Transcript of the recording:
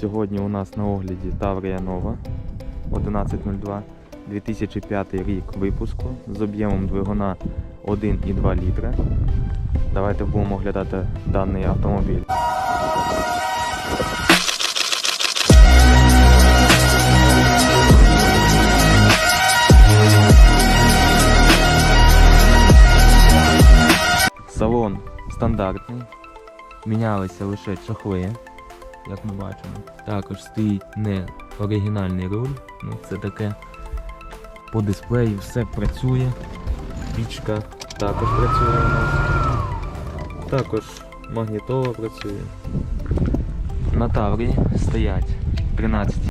Сьогодні у нас на огляді Таврія Нова 1102 2005 рік випуску з об'ємом двигуна 1,2 літра. Давайте будемо оглядати даний автомобіль. Салон стандартний. Мінялися лише чохли, як ми бачимо. Також стоїть не оригінальний руль. Ну, це таке по дисплею все працює. Пічка також працює у нас. Також магнітола працює. На Таврі стоять 13